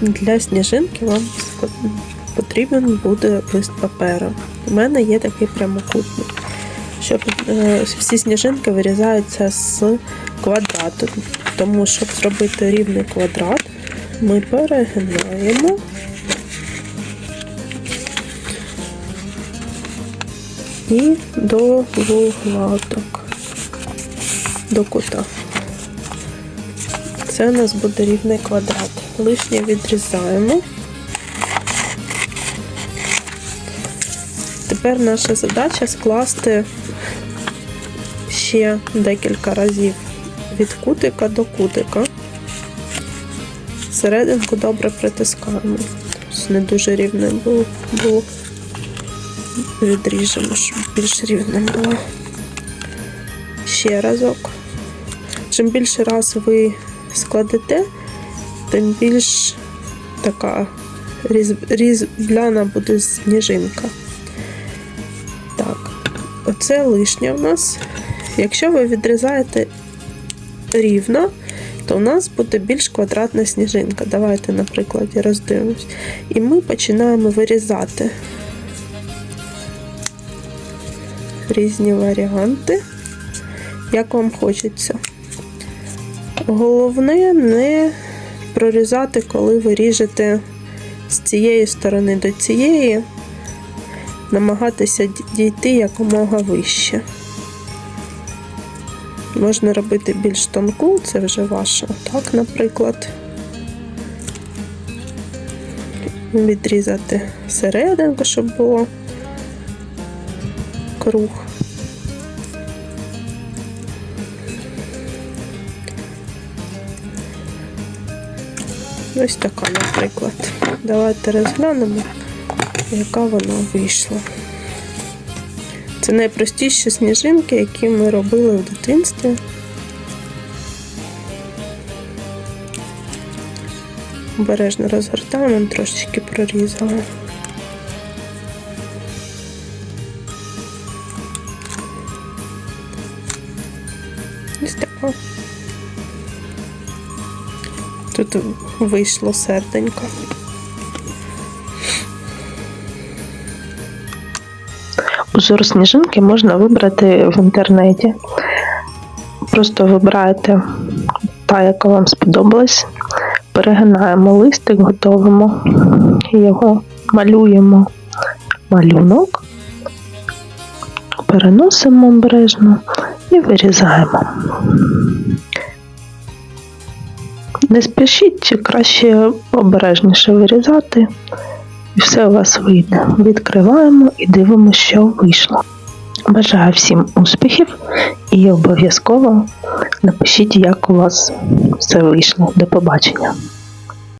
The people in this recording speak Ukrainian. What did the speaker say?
Для сніжинки вам потрібен буде лист паперу. У мене є такий прямокутник. Щоб е, всі сніжинки вирізаються з квадрату. Тому, щоб зробити рівний квадрат, ми перегинаємо. І до вуглаток, до кута. Це у нас буде рівний квадрат. Лишнє відрізаємо. Тепер наша задача скласти ще декілька разів від кутика до кутика. Серединку добре притискаємо. Ось Не дуже рівне було. було. Відріжемо, щоб більш рівне було. Ще разок. Чим більше раз ви складете, тим більш така різ, різбляна буде сніжинка. Так, оце лишнє в нас. Якщо ви відрізаєте рівно, то у нас буде більш квадратна сніжинка. Давайте, на прикладі, роздивимось. І ми починаємо вирізати різні варіанти, як вам хочеться. Головне не прорізати, коли ви ріжете з цієї сторони до цієї, намагатися дійти якомога вище. Можна робити більш тонку, це вже ваше. Так, наприклад, відрізати серединку, щоб було круг. Ось така, наприклад. Давайте розглянемо, яка вона вийшла. Це найпростіші сніжинки, які ми робили в дитинстві. Обережно розгортаємо, трошечки прорізали. Ось така. Тут вийшло серденько. Узор сніжинки можна вибрати в інтернеті. Просто вибираєте та, яка вам сподобалась. Перегинаємо листик, готовимо його, малюємо малюнок, переносимо обережно і вирізаємо. Не спішіть, краще обережніше вирізати, і все у вас вийде. Відкриваємо і дивимося, що вийшло. Бажаю всім успіхів і обов'язково напишіть, як у вас все вийшло. До побачення!